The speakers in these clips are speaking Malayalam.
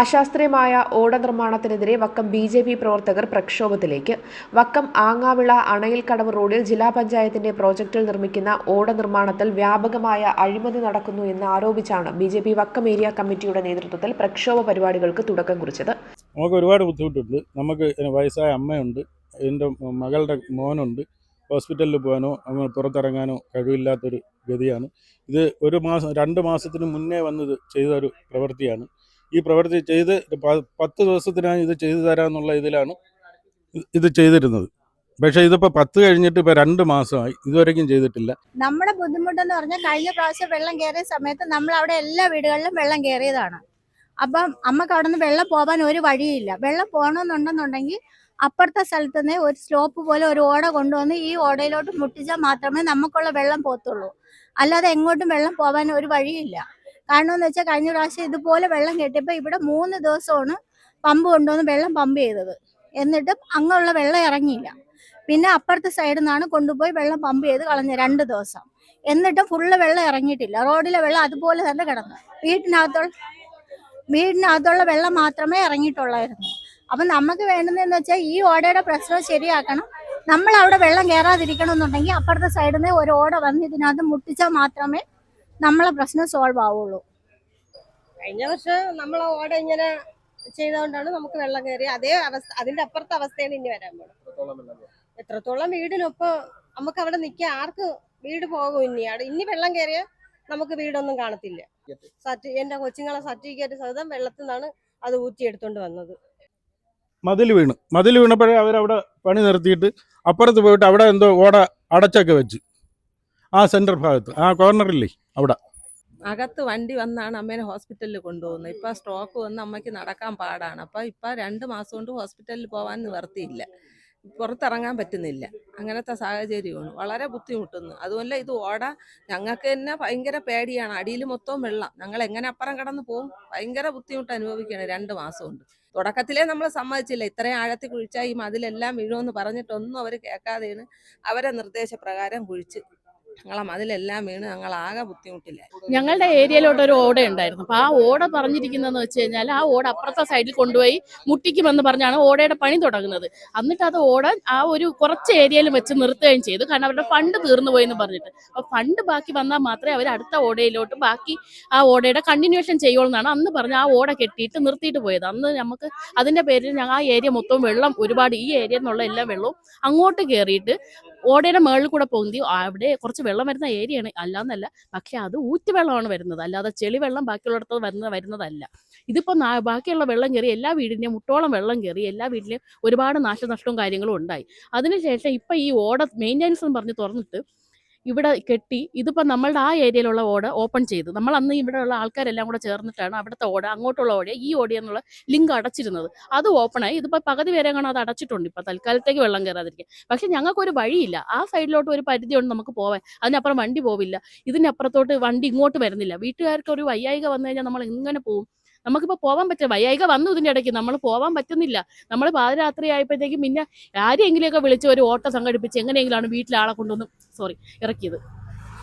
അശാസ്ത്രീയമായ ഓട നിർമ്മാണത്തിനെതിരെ വക്കം ബി ജെ പി പ്രവർത്തകർ പ്രക്ഷോഭത്തിലേക്ക്. വക്കം ആങ്ങാവിള അണയിൽക്കടവ് റോഡിൽ ജില്ലാ പഞ്ചായത്തിന്റെ പ്രോജക്റ്റിൽ നിർമ്മിക്കുന്ന ഓട നിർമ്മാണത്തിൽ വ്യാപകമായ അഴിമതി നടക്കുന്നു എന്ന് ആരോപിച്ചാണ് B J P Vakkom area കമ്മിറ്റിയുടെ നേതൃത്വത്തിൽ പ്രക്ഷോഭ പരിപാടികൾക്ക് തുടക്കം കുറിച്ചത്. നമുക്ക് ഒരുപാട് ബുദ്ധിമുട്ടുണ്ട്. നമുക്ക് വയസ്സായ അമ്മയുണ്ട്. എന്റെ മകളുടെ മോനുണ്ട്. ഹോസ്പിറ്റലിൽ പോകാനോ അങ്ങനെ പുറത്തിറങ്ങാനോ കഴിവില്ലാത്തൊരു ഗതിയാണ്. ഇത് ഒരു മാസം രണ്ട് മാസത്തിന് മുന്നേ വന്നത് ചെയ്ത ഒരു പ്രവൃത്തിയാണ്. ഈ പ്രവൃത്തി ചെയ്ത് പത്ത് ദിവസത്തിനാണ് ഇത് ചെയ്തു തരാമെന്നുള്ള ഇതിലാണ് ഇത് ചെയ്തിരുന്നത്. പക്ഷേ ഇതിപ്പോൾ പത്ത് കഴിഞ്ഞിട്ട് ഇപ്പൊ രണ്ട് മാസമായി. ഇതുവരെയും ചെയ്തിട്ടില്ല. നമ്മുടെ ബുദ്ധിമുട്ടെന്ന് പറഞ്ഞാൽ കഴിഞ്ഞ പ്രാവശ്യം വെള്ളം കയറിയ സമയത്ത് നമ്മൾ അവിടെ എല്ലാ വീടുകളിലും വെള്ളം കയറിയതാണ് അപ്പം അമ്മയ്ക്ക് അവിടെ നിന്ന് വെള്ളം പോകാൻ ഒരു വഴിയില്ല. വെള്ളം പോകണമെന്നുണ്ടെന്നുണ്ടെങ്കിൽ അപ്പുറത്തെ സ്ഥലത്ത് നിന്ന് ഒരു സ്ലോപ്പ് പോലെ ഒരു ഓട കൊണ്ടുവന്ന് ഈ ഓടയിലോട്ട് മുട്ടിച്ചാൽ മാത്രമേ നമുക്കുള്ള വെള്ളം പോത്തുള്ളൂ അല്ലാതെ എങ്ങോട്ടും വെള്ളം പോകാൻ ഒരു വഴിയില്ല. കാരണം എന്ന് വെച്ചാൽ കഴിഞ്ഞ പ്രാവശ്യം ഇതുപോലെ വെള്ളം കെട്ടിയപ്പോൾ ഇവിടെ മൂന്ന് ദിവസമാണ് പമ്പ് കൊണ്ടുവന്ന് വെള്ളം പമ്പ് ചെയ്തത്. എന്നിട്ടും അങ്ങുള്ള വെള്ളം ഇറങ്ങിയില്ല. പിന്നെ അപ്പുറത്തെ സൈഡിൽ നിന്നാണ് കൊണ്ടുപോയി വെള്ളം പമ്പ് ചെയ്ത് കളഞ്ഞത് രണ്ട് ദിവസം. എന്നിട്ടും ഫുള്ള് വെള്ളം ഇറങ്ങിയിട്ടില്ല. റോഡിലെ വെള്ളം അതുപോലെ തന്നെ കിടന്നു. വീട്ടിനകത്തുള്ള വീടിനകത്തുള്ള വെള്ളം മാത്രമേ ഇറങ്ങിയിട്ടുള്ളായിരുന്നു. അപ്പം നമുക്ക് വേണ്ടുന്നതെന്ന് വെച്ചാൽ ഈ ഓടയുടെ പ്രശ്നം ശരിയാക്കണം. നമ്മൾ അവിടെ വെള്ളം കയറാതിരിക്കണം എന്നുണ്ടെങ്കിൽ അപ്പുറത്തെ സൈഡിൽ നിന്ന് ഒരു ഓട വന്ന് ഇതിനകത്ത് മുട്ടിച്ചാൽ മാത്രമേ നമ്മളെ പ്രശ്നം സോൾവ് ആവുള്ളൂ. കഴിഞ്ഞ വർഷം നമ്മൾ ഓട ഇങ്ങനെ ചെയ്തുകൊണ്ടാണ് നമുക്ക് വെള്ളം കയറി അതേ അവസ്ഥ അതിന്റെ അപ്പുറത്തെ അവസ്ഥയാണ് ഇനി വരാൻ പോകുന്നത് എത്രത്തോളം വീടിനൊപ്പം നമുക്ക് അവിടെ നിൽക്കാൻ ആർക്ക് വീട് പോകും ഇനി? അവിടെ ഇനി വെള്ളം കയറിയ നമുക്ക് വീടൊന്നും കാണത്തില്ല. സർട്ടി എന്റെ കൊച്ചുങ്ങളെ സർട്ടിഫിക്കറ്റ് സഹിതം വെള്ളത്തിൽ നിന്നാണ് അത് ഊറ്റിയെടുത്തോണ്ട് വന്നത്. മതിൽ വീണു. മതിൽ വീണപ്പോഴേ അവരവിടെ പണി നിർത്തിയിട്ട് അപ്പുറത്ത് പോയിട്ട് അവിടെ എന്തോ ഓട അടച്ചൊക്കെ വെച്ച്. ആ സെന്റർ ഭാഗത്ത്. ആ കോർണറില്ലേ അവിടെ. അകത്ത് വണ്ടി വന്നാണ് അമ്മേനെ ഹോസ്പിറ്റലിൽ കൊണ്ടുപോകുന്നത്. ഇപ്പം സ്ട്രോക്ക് വന്ന് അമ്മയ്ക്ക് നടക്കാൻ പാടാണ്. അപ്പം ഇപ്പം രണ്ട് മാസം കൊണ്ട് ഹോസ്പിറ്റലിൽ പോകാൻ നിവർത്തിയില്ല. പുറത്തിറങ്ങാൻ പറ്റുന്നില്ല. അങ്ങനത്തെ സാഹചര്യമാണ് വളരെ ബുദ്ധിമുട്ടുന്നു. അതുമല്ല ഇത് ഓട ഞങ്ങൾക്ക് തന്നെ ഭയങ്കര പേടിയാണ്. അടിയിൽ മൊത്തം വെള്ളം. ഞങ്ങൾ എങ്ങനെ അപ്പുറം കടന്ന് പോകും? ഭയങ്കര ബുദ്ധിമുട്ട് അനുഭവിക്കുകയാണ് രണ്ട് മാസം കൊണ്ട്. തുടക്കത്തിലേ നമ്മൾ സമ്മതിച്ചില്ല. ഇത്രയും ആഴത്തിൽ കുഴിച്ചാൽ ഈ മതിലെല്ലാം വീഴുമെന്ന് പറഞ്ഞിട്ടൊന്നും അവർ കേൾക്കാതെയാണ് അവരെ നിർദ്ദേശപ്രകാരം കുഴിച്ച് ഞങ്ങളെ മതിലെല്ലാം വീണ് ഞങ്ങൾ ആകെ ബുദ്ധിമുട്ടില്ല? ഞങ്ങളുടെ ഏരിയയിലോട്ട് ഒരു ഓട ഉണ്ടായിരുന്നു. അപ്പൊ ആ ഓട പറഞ്ഞിരിക്കുന്നതെന്ന് വെച്ച് കഴിഞ്ഞാൽ ആ ഓട അപ്പുറത്തെ സൈഡിൽ കൊണ്ടുപോയി മുട്ടിക്കുമെന്ന് പറഞ്ഞാണ് ഓടയുടെ പണി തുടങ്ങുന്നത്. എന്നിട്ട് അത് ഓട ആ ഒരു കുറച്ച് ഏരിയയിൽ വെച്ച് നിർത്തുകയും ചെയ്തു. കാരണം അവരുടെ ഫണ്ട് തീർന്നു പോയി എന്ന് പറഞ്ഞിട്ട്. അപ്പൊ ഫണ്ട് ബാക്കി വന്നാൽ മാത്രമേ അവർ അടുത്ത ഓടയിലോട്ട് ബാക്കി ആ ഓടയുടെ കണ്ടിന്യൂഷൻ ചെയ്യുള്ളൂ എന്നാണ് അന്ന് പറഞ്ഞ ആ ഓട കെട്ടിയിട്ട് നിർത്തിയിട്ട് പോയത്. അന്ന് നമുക്ക് അതിന്റെ പേരിൽ ഞങ്ങൾ ആ ഏരിയ മൊത്തം വെള്ളം ഒരുപാട് ഈ ഏരിയ എന്നുള്ള എല്ലാ വെള്ളവും അങ്ങോട്ട് കയറിയിട്ട് ഓടയുടെ മുകളിൽ കൂടെ പോകുന്നത് അവിടെ കുറച്ച് വെള്ളം വരുന്ന ഏരിയയാണ്. അല്ലാന്നല്ല പക്ഷെ അത് ഊറ്റുവെള്ളമാണ് വരുന്നത്. അല്ലാതെ ചെളി വെള്ളം ബാക്കിയുള്ളിടത്ത് വരുന്ന വരുന്നതല്ല. ഇതിപ്പോ ബാക്കിയുള്ള വെള്ളം കയറി എല്ലാ വീടിന്റെയും മുട്ടോളം വെള്ളം കയറി എല്ലാ വീട്ടിലെയും ഒരുപാട് നാശനഷ്ടവും കാര്യങ്ങളും ഉണ്ടായി. അതിനുശേഷം ഇപ്പം ഈ ഓട മെയിന്റെനൻസ് എന്ന് പറഞ്ഞ് തുറന്നിട്ട് ഇവിടെ കെട്ടി ഇതിപ്പോൾ നമ്മളുടെ ആ ഏരിയയിലുള്ള ഓട് ഓപ്പൺ ചെയ്തു. നമ്മൾ അന്ന് ഇവിടെയുള്ള ആൾക്കാരെല്ലാം കൂടെ ചേർന്നിട്ടാണ് അവിടുത്തെ ഓട് അങ്ങോട്ടുള്ള ഓടിയ ഈ ഓടി എന്നുള്ള ലിങ്ക് അടച്ചിരുന്നത്. അത് ഓപ്പണായി ഇതിപ്പോൾ പകുതി വരെ കാണാൻ അത് അടച്ചിട്ടുണ്ട്. ഇപ്പോൾ തൽക്കാലത്തേക്ക് വെള്ളം കയറാതിരിക്കുക പക്ഷെ ഞങ്ങൾക്കൊരു വഴിയില്ല. ആ സൈഡിലോട്ട് ഒരു പരിധിയുണ്ട് നമുക്ക് പോവാൻ. അതിനപ്പുറം വണ്ടി പോവില്ല. ഇതിനപ്പുറത്തോട്ട് വണ്ടി ഇങ്ങോട്ട് വരുന്നില്ല. വീട്ടുകാർക്ക് ഒരു വയ്യായിക വന്നു കഴിഞ്ഞാൽ നമ്മൾ എങ്ങനെ പോകും നമുക്കിപ്പോൾ പോകാൻ പറ്റില്ല. വയ്യായിക വന്നു ഇതിന്റെ ഇടയ്ക്ക്. നമ്മൾ പോകാൻ പറ്റുന്നില്ല. നമ്മൾ പാതിരാത്രി ആയപ്പോഴത്തേക്കും പിന്നെ ആരെയെങ്കിലുമൊക്കെ വിളിച്ച് ഒരു ഓട്ടോ സംഘടിപ്പിച്ച് എങ്ങനെയെങ്കിലാണ് വീട്ടിലെ ആളെ കൊണ്ടുവന്ന് സോറി ഇറക്കിയത്.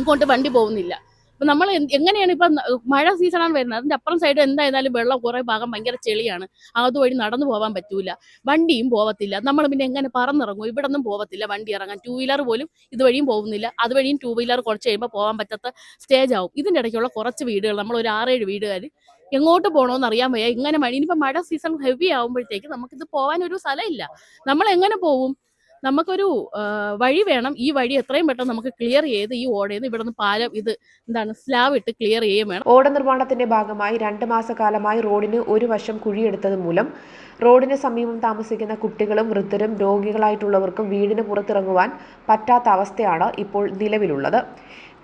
ഇങ്ങോട്ട് വണ്ടി പോകുന്നില്ല. അപ്പം നമ്മൾ എങ്ങനെയാണ് ഇപ്പം മഴ സീസണാണ് വരുന്നത്. അതിന്റെ അപ്പുറം സൈഡ് എന്തായാലും വെള്ളം കുറേ ഭാഗം ഭയങ്കര ചെളിയാണ്. അതുവഴി നടന്നു പോകാൻ പറ്റൂല. വണ്ടിയും പോകത്തില്ല നമ്മൾ പിന്നെ എങ്ങനെ പറന്നിറങ്ങും? ഇവിടെ ഒന്നും പോകത്തില്ല വണ്ടി ഇറങ്ങാൻ. ടൂ വീലർ പോലും ഇതുവഴിയും പോകുന്നില്ല അതുവഴിയും ടൂ വീലർ കുറച്ച് കഴിയുമ്പോൾ പോകാൻ പറ്റാത്ത സ്റ്റേജ് ആവും. ഇതിന്റെ ഇടയ്ക്കുള്ള കുറച്ച് വീടുകൾ നമ്മൾ ഒരു ആറേഴ് വീടുകാർ എങ്ങോട്ട് പോകണമെന്ന് അറിയാൻ വയ്യ. ഇങ്ങനെ മഴ ഇനിയിപ്പോൾ മഴ സീസൺ ഹെവി ആകുമ്പോഴത്തേക്ക് നമുക്കിത് പോകാൻ ഒരു സ്ഥലമില്ല. നമ്മൾ എങ്ങനെ പോവും? നമുക്കൊരു വഴി വേണം. ഈ വഴി എത്രയും പെട്ടെന്ന് നമുക്ക് ക്ലിയർ ചെയ്ത് ഈ ഓടയിൽ നിന്ന് പാലം ഇത് എന്താണ് സ്ലാബ് ഇട്ട് ക്ലിയർ ചെയ്യുകയും വേണം. ഓട നിർമ്മാണത്തിന്റെ ഭാഗമായി രണ്ട് മാസക്കാലമായി റോഡിന് ഒരു വശം കുഴിയെടുത്തത് മൂലം റോഡിന് സമീപം താമസിക്കുന്ന കുട്ടികളും വൃദ്ധരും രോഗികളായിട്ടുള്ളവർക്കും വീടിന് പുറത്തിറങ്ങുവാൻ പറ്റാത്ത അവസ്ഥയാണ് ഇപ്പോൾ നിലവിലുള്ളത്.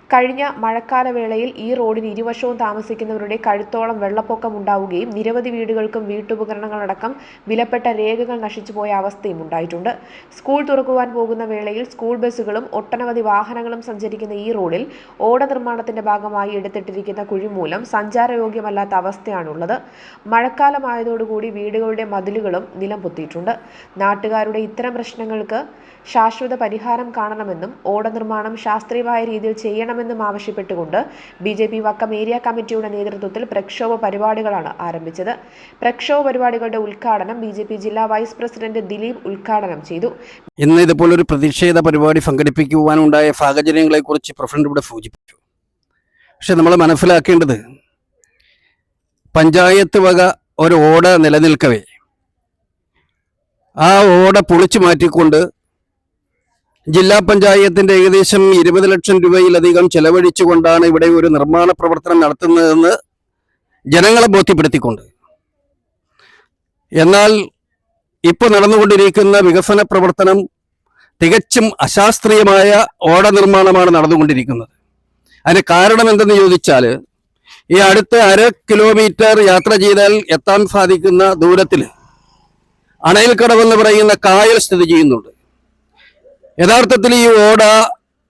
കഴിഞ്ഞ മഴക്കാല വേളയിൽ ഈ റോഡിന് ഇരുവശവും താമസിക്കുന്നവരുടെ കഴുത്തോളം വെള്ളപ്പൊക്കം ഉണ്ടാവുകയും നിരവധി വീടുകൾക്കും വീട്ടുപകരണങ്ങളടക്കം വിലപ്പെട്ട രേഖകൾ നശിച്ചുപോയ അവസ്ഥയും ഉണ്ടായിട്ടുണ്ട്. സ്കൂൾ തുറക്കുവാൻ പോകുന്ന വേളയിൽ സ്കൂൾ ബസ്സുകളും ഒട്ടനവധി വാഹനങ്ങളും സഞ്ചരിക്കുന്ന ഈ റോഡിൽ ഓട നിർമ്മാണത്തിന്റെ ഭാഗമായി എടുത്തിട്ടിരിക്കുന്ന കുഴി മൂലം സഞ്ചാരയോഗ്യമല്ലാത്ത അവസ്ഥയാണുള്ളത്. മഴക്കാലമായതോടുകൂടി വീടുകളുടെ മതിലുകളും നിലം പൊത്തിയിട്ടുണ്ട് നാട്ടുകാരുടെ ഇത്തരം പ്രശ്നങ്ങൾക്ക് ശാശ്വത പരിഹാരം കാണണമെന്നും ഓട നിർമ്മാണം ശാസ്ത്രീയമായ രീതിയിൽ ചെയ്യണമെന്നും വേണമെന്നും ആവശ്യപ്പെട്ടുകൊണ്ട് B J P Vakkom area കമ്മിറ്റിയുടെ നേതൃത്വത്തിൽ പ്രക്ഷോഭ പരിപാടികളാണ് ആരംഭിച്ചത്. പ്രക്ഷോഭ പരിപാടികളുടെ ഉദ്ഘാടനം ബി ജെ പി ജില്ലാ വൈസ് പ്രസിഡന്റ് ദിലീപ് ഉദ്ഘാടനം ചെയ്തു. ഇന്ന് ഇതുപോലൊരു പ്രതിഷേധ പരിപാടി സംഘടിപ്പിക്കുവാനുണ്ടായ സാഹചര്യങ്ങളെക്കുറിച്ച് പ്രസിഡന്റ് ഇവിടെ സൂചിപ്പിച്ചു. പക്ഷെ നമ്മൾ മനസ്സിലാക്കേണ്ടത് പഞ്ചായത്ത് വക ഒരു ഓട നിലനിൽക്കവേ. ആ ഓട പൊളിച്ചു മാറ്റിക്കൊണ്ട് ജില്ലാ പഞ്ചായത്തിന്റെ ഏകദേശം ഇരുപത് ലക്ഷം രൂപയിലധികം ചെലവഴിച്ചുകൊണ്ടാണ് ഇവിടെ ഒരു നിർമ്മാണ പ്രവർത്തനം നടത്തുന്നതെന്ന് ജനങ്ങളെ ബോധ്യപ്പെടുത്തിക്കൊണ്ട്. എന്നാൽ ഇപ്പോൾ നടന്നുകൊണ്ടിരിക്കുന്ന വികസന പ്രവർത്തനം തികച്ചും അശാസ്ത്രീയമായ ഓട നിർമ്മാണമാണ് നടന്നുകൊണ്ടിരിക്കുന്നത്. അതിന് കാരണം എന്തെന്ന് ചോദിച്ചാൽ ഈ അടുത്ത അര കിലോമീറ്റർ യാത്ര ചെയ്താൽ എത്താൻ സാധിക്കുന്ന ദൂരത്തിൽ അണയിൽക്കടവ് എന്ന് പറയുന്ന കായൽ സ്ഥിതി ചെയ്യുന്നുണ്ട്. യഥാർത്ഥത്തിൽ ഈ ഓട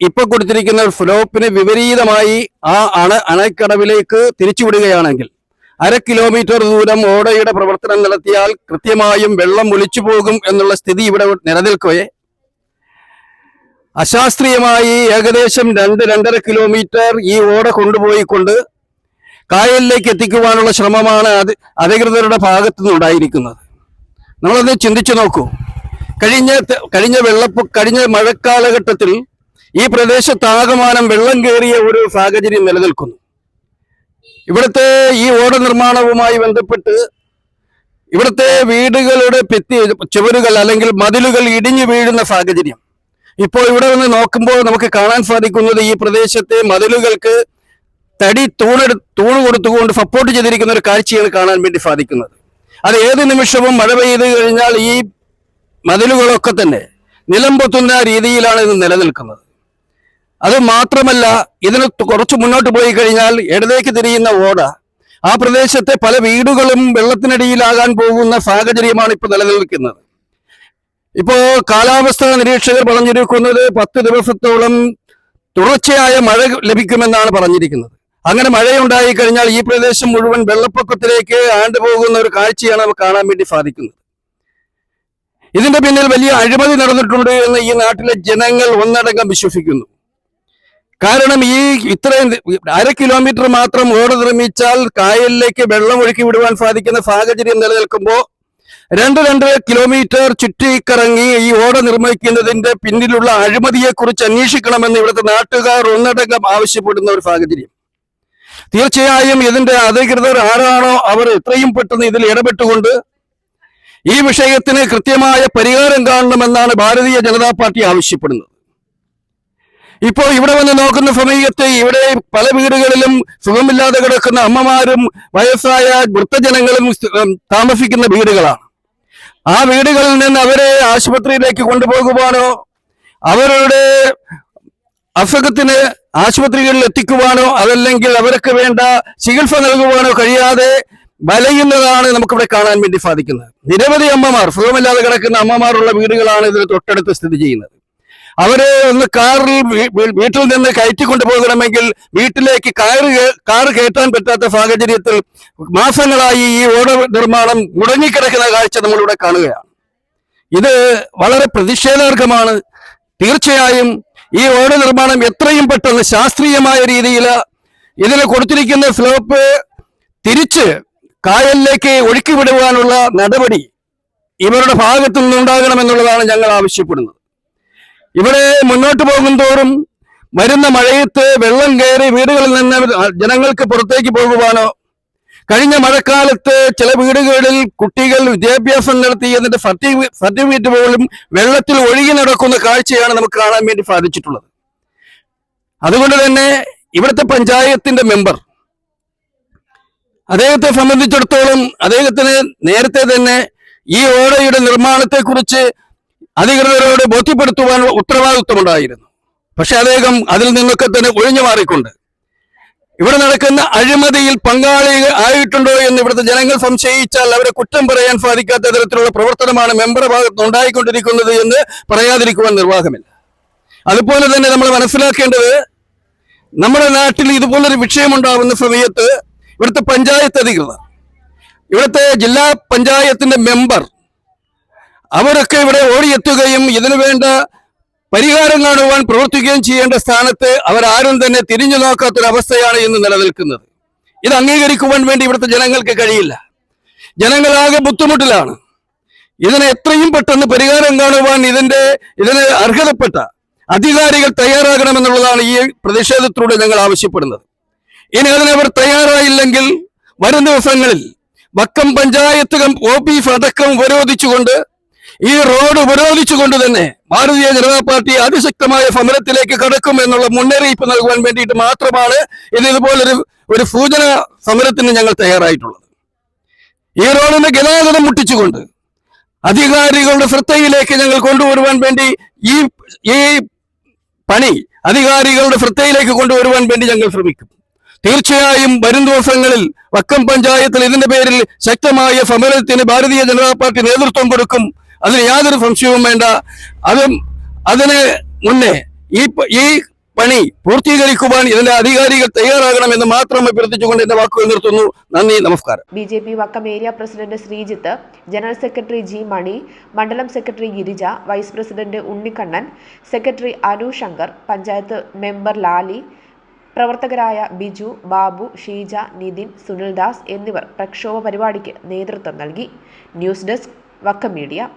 ഇപ്പൊ കൊടുത്തിരിക്കുന്ന ഫ്ലോപ്പിന് വിപരീതമായി ആ അണ അണക്കടവിലേക്ക് തിരിച്ചുവിടുകയാണെങ്കിൽ അര കിലോമീറ്റർ ദൂരം ഓടയുടെ പ്രവർത്തനം നടത്തിയാൽ കൃത്യമായും വെള്ളം ഒലിച്ചു പോകും എന്നുള്ള സ്ഥിതി ഇവിടെ നിലനിൽക്കവേ. അശാസ്ത്രീയമായി ഏകദേശം രണ്ട് രണ്ടര കിലോമീറ്റർ ഈ ഓട കൊണ്ടുപോയിക്കൊണ്ട് കായലിലേക്ക് എത്തിക്കുവാനുള്ള ശ്രമമാണ് അധികൃതരുടെ ഭാഗത്തു നിന്നുണ്ടായിരിക്കുന്നത് നമ്മളത് ചിന്തിച്ചു നോക്കൂ. കഴിഞ്ഞ കഴിഞ്ഞ വെള്ളപ്പൊ കഴിഞ്ഞ മഴക്കാലഘട്ടത്തിൽ ഈ പ്രദേശത്താകമാനം വെള്ളം കയറിയ ഒരു സാഹചര്യം നിലനിൽക്കുന്നു. ഇവിടുത്തെ ഈ ഓട നിർമ്മാണവുമായി ബന്ധപ്പെട്ട് ഇവിടുത്തെ വീടുകളുടെ ഭിത്തി ചുവരുകൾ അല്ലെങ്കിൽ മതിലുകൾ ഇടിഞ്ഞു വീഴുന്ന സാഹചര്യം. ഇപ്പോൾ ഇവിടെ നിന്ന് നോക്കുമ്പോൾ നമുക്ക് കാണാൻ സാധിക്കുന്നത് ഈ പ്രദേശത്തെ മതിലുകൾക്ക് തടി തൂണെടു തൂണ് കൊടുത്തുകൊണ്ട് സപ്പോർട്ട് ചെയ്തിരിക്കുന്ന ഒരു കാഴ്ചയാണ് കാണാൻ വേണ്ടി സാധിക്കുന്നത്. അത് ഏത് നിമിഷവും മഴ പെയ്ത് കഴിഞ്ഞാൽ ഈ മതിലുകളൊക്കെ തന്നെ നിലംപൊത്തുന്ന രീതിയിലാണ് ഇത് നിലനിൽക്കുന്നത്. അത് മാത്രമല്ല ഇതിന് കുറച്ച് മുന്നോട്ട് പോയി കഴിഞ്ഞാൽ ഇടതേക്ക് തിരിയുന്ന ഓട ആ പ്രദേശത്തെ പല വീടുകളും വെള്ളത്തിനടിയിലാകാൻ പോകുന്ന സാഹചര്യമാണ് ഇപ്പോൾ നിലനിൽക്കുന്നത്. ഇപ്പോ കാലാവസ്ഥാ നിരീക്ഷകർ പറഞ്ഞിരിക്കുന്നത് പത്ത് ദിവസത്തോളം തുടർച്ചയായ മഴ ലഭിക്കുമെന്നാണ് പറഞ്ഞിരിക്കുന്നത്. അങ്ങനെ മഴയുണ്ടായി കഴിഞ്ഞാൽ ഈ പ്രദേശം മുഴുവൻ വെള്ളപ്പൊക്കത്തിലേക്ക് ആണ്ടുപോകുന്ന ഒരു കാഴ്ചയാണ് കാണാൻ വേണ്ടി സാധിക്കുന്നത്. ഇതിന്റെ പിന്നിൽ വലിയ അഴിമതി നടന്നിട്ടുണ്ട് എന്ന് ഈ നാട്ടിലെ ജനങ്ങൾ ഒന്നടങ്കം വിശ്വസിക്കുന്നു. കാരണം ഈ ഇത്രയും അര കിലോമീറ്റർ മാത്രം ഓട് നിർമ്മിച്ചാൽ കായലിലേക്ക് വെള്ളം ഒഴുക്കി വിടുവാൻ സാധിക്കുന്ന സാഹചര്യം നിലനിൽക്കുമ്പോൾ രണ്ട് രണ്ട് കിലോമീറ്റർ ചുറ്റിക്കറങ്ങി ഈ ഓട നിർമ്മിക്കുന്നതിന്റെ പിന്നിലുള്ള അഴിമതിയെക്കുറിച്ച് അന്വേഷിക്കണമെന്ന് ഇവിടുത്തെ നാട്ടുകാർ ഒന്നടങ്കം ആവശ്യപ്പെടുന്ന ഒരു സാഹചര്യം. തീർച്ചയായും ഇതിന്റെ അധികൃതർ ആരാണോ അവർ എത്രയും പെട്ടെന്ന് ഇതിൽ ഇടപെട്ടുകൊണ്ട് ഈ വിഷയത്തിന് കൃത്യമായ പരിഹാരം കാണണമെന്നാണ് ഭാരതീയ ജനതാ പാർട്ടി ആവശ്യപ്പെടുന്നത്. ഇപ്പോൾ ഇവിടെ വന്ന് നോക്കുന്ന സമയത്ത് ഇവിടെ പല വീടുകളിലും സുഖമില്ലാതെ കിടക്കുന്ന അമ്മമാരും വയസ്സായ വൃദ്ധജനങ്ങളും താമസിക്കുന്ന വീടുകളാണ്. ആ വീടുകളിൽ നിന്ന് അവരെ ആശുപത്രിയിലേക്ക് കൊണ്ടുപോകുവാനോ അവരുടെ അസുഖത്തിന് ആശുപത്രികളിൽ എത്തിക്കുവാനോ അതല്ലെങ്കിൽ അവർക്ക് വേണ്ട ചികിത്സ നൽകുവാനോ കഴിയാതെ വലയുന്നതാണ് നമുക്കിവിടെ കാണാൻ വേണ്ടി സാധിക്കുന്നത്. നിരവധി അമ്മമാർ സുഖമില്ലാതെ കിടക്കുന്ന അമ്മമാരുള്ള വീടുകളാണ് ഇതിന് തൊട്ടടുത്ത് സ്ഥിതി ചെയ്യുന്നത്. അവരെ ഒന്ന് കാറിൽ വീട്ടിൽ നിന്ന് കയറ്റിക്കൊണ്ടു പോകണമെങ്കിൽ വീട്ടിലേക്ക് കാറ് കാറ് കയറ്റാൻ പറ്റാത്ത സാഹചര്യത്തിൽ മാസങ്ങളായി ഈ ഓട നിർമ്മാണം മുടങ്ങിക്കിടക്കുന്ന കാഴ്ച നമ്മളിവിടെ കാണുകയാണ്. ഇത് വളരെ പ്രതിഷേധാർഹമാണ്. തീർച്ചയായും ഈ ഓട നിർമ്മാണം എത്രയും പെട്ടെന്ന് ശാസ്ത്രീയമായ രീതിയിൽ ഇതിന് കൊടുത്തിരിക്കുന്ന സ്ലോപ്പ് തിരിച്ച് കായലിലേക്ക് ഒഴുക്കി വിടുവാനുള്ള നടപടി ഇവരുടെ ഭാഗത്തു നിന്നുണ്ടാകണമെന്നുള്ളതാണ് ഞങ്ങൾ ആവശ്യപ്പെടുന്നത്. ഇവിടെ മുന്നോട്ട് പോകും തോറും വരുന്ന മഴയത്ത് വെള്ളം കയറി വീടുകളിൽ നിന്ന് ജനങ്ങൾക്ക് പുറത്തേക്ക് പോകുവാനോ കഴിഞ്ഞ മഴക്കാലത്ത് ചില വീടുകളിൽ കുട്ടികൾ വിദ്യാഭ്യാസം നടത്തി അതിന്റെ സർട്ടിഫി- സർട്ടിഫിക്കറ്റ് പോലും വെള്ളത്തിൽ ഒഴുകി നടക്കുന്ന കാഴ്ചയാണ് നമുക്ക് കാണാൻ വേണ്ടി സാധിച്ചിട്ടുള്ളത്. അതുകൊണ്ട് തന്നെ ഇവിടുത്തെ പഞ്ചായത്തിന്റെ മെമ്പർ അദ്ദേഹത്തെ സംബന്ധിച്ചിടത്തോളം അദ്ദേഹത്തിന് നേരത്തെ തന്നെ ഈ ഓടയുടെ നിർമ്മാണത്തെക്കുറിച്ച് അധികൃതരോട് ബോധ്യപ്പെടുത്തുവാനുള്ള ഉത്തരവാദിത്വമുണ്ടായിരുന്നു. പക്ഷെ അദ്ദേഹം അതിൽ നിന്നൊക്കെ തന്നെ ഒഴിഞ്ഞു മാറിക്കൊണ്ട്. ഇവിടെ നടക്കുന്ന അഴിമതിയിൽ പങ്കാളി ആയിട്ടുണ്ടോ എന്ന് ഇവിടുത്തെ ജനങ്ങൾ സംശയിച്ചാൽ അവരെ കുറ്റം പറയാൻ സാധിക്കാത്ത തരത്തിലുള്ള പ്രവർത്തനമാണ് മെമ്പർ ഭാഗത്ത് ഉണ്ടായിക്കൊണ്ടിരിക്കുന്നത് എന്ന് പറയാതിരിക്കുവാൻ നിർവാഹമില്ല. അതുപോലെ തന്നെ നമ്മൾ മനസ്സിലാക്കേണ്ടത് നമ്മുടെ നാട്ടിൽ ഇതുപോലൊരു വിഷയമുണ്ടാവുന്ന സമയത്ത് ഇവിടുത്തെ പഞ്ചായത്ത് അധികൃതർ ഇവിടുത്തെ ജില്ലാ പഞ്ചായത്തിന്റെ മെമ്പർ അവരൊക്കെ ഇവിടെ ഓടിയെത്തുകയും ഇതിനു വേണ്ട പരിഹാരം കാണുവാൻ പ്രവർത്തിക്കുകയും ചെയ്യേണ്ട സ്ഥാനത്ത് അവരാരും തന്നെ തിരിഞ്ഞു നോക്കാത്തൊരവസ്ഥയാണ് ഇന്ന് നിലനിൽക്കുന്നത്. ഇത് അംഗീകരിക്കുവാൻ വേണ്ടി ഇവിടുത്തെ ജനങ്ങൾക്ക് കഴിയില്ല. ജനങ്ങളാകെ ബുദ്ധിമുട്ടിലാണ്. ഇതിനെ എത്രയും പെട്ടെന്ന് പരിഹാരം കാണുവാൻ ഇതിന്റെ ഇതിന് അർഹതപ്പെട്ട അധികാരികൾ തയ്യാറാകണമെന്നുള്ളതാണ് ഈ പ്രതിഷേധത്തിലൂടെ ഞങ്ങൾ ആവശ്യപ്പെടുന്നത്. ഇനി അതിനവർ തയ്യാറായില്ലെങ്കിൽ വരും ദിവസങ്ങളിൽ വക്കം പഞ്ചായത്ത് ഓഫീസ് അടക്കം ഉപരോധിച്ചുകൊണ്ട് ഈ റോഡ് ഉപരോധിച്ചുകൊണ്ട് തന്നെ ഭാരതീയ ജനതാ പാർട്ടി അതിശക്തമായ സമരത്തിലേക്ക് കടക്കും എന്നുള്ള മുന്നറിയിപ്പ് നൽകുവാൻ വേണ്ടിയിട്ട് മാത്രമാണ് ഇത് ഇതുപോലൊരു ഒരു സൂചന സമരത്തിന് ഞങ്ങൾ തയ്യാറായിട്ടുള്ളത്. ഈ റോഡിന് ഗതാഗതം മുട്ടിച്ചുകൊണ്ട് അധികാരികളുടെ ശ്രദ്ധയിലേക്ക് ഞങ്ങൾ കൊണ്ടുവരുവാൻ വേണ്ടി ഈ ഈ പണി അധികാരികളുടെ ശ്രദ്ധയിലേക്ക് കൊണ്ടുവരുവാൻ വേണ്ടി ഞങ്ങൾ ശ്രമിക്കും. തീർച്ചയായും വരും ദിവസങ്ങളിൽ വക്കം പഞ്ചായത്തിൽ ഇതിന്റെ പേരിൽ ശക്തമായ സമരത്തിന് ഭാരതീയ ജനതാ പാർട്ടി നേതൃത്വം കൊടുക്കും. അതിന് യാതൊരു സംശയവും വേണ്ട. അതും അതിന് മുന്നേ ഈ ഈ പണി പൂർത്തീകരിക്കുവാൻ ഇതിന്റെ അധികാരികൾ തയ്യാറാകണമെന്ന് മാത്രം അഭ്യർത്ഥിച്ചുകൊണ്ട് എന്റെ വാക്കുകൾ നിർത്തുന്നു. നന്ദി നമസ്കാരം. B J P Vakkom area president Sreejith general secretary G Mani മണ്ഡലം secretary Girija vice president Unnikkannan secretary Anu Shankar panchayat member Lali പ്രവർത്തകരായ ബിജു ബാബു ഷീജ നിതിൻ സുനിൽദാസ് എന്നിവർ പ്രക്ഷോഭ പരിപാടിക്ക് നേതൃത്വം നൽകി. News desk Vakkom media.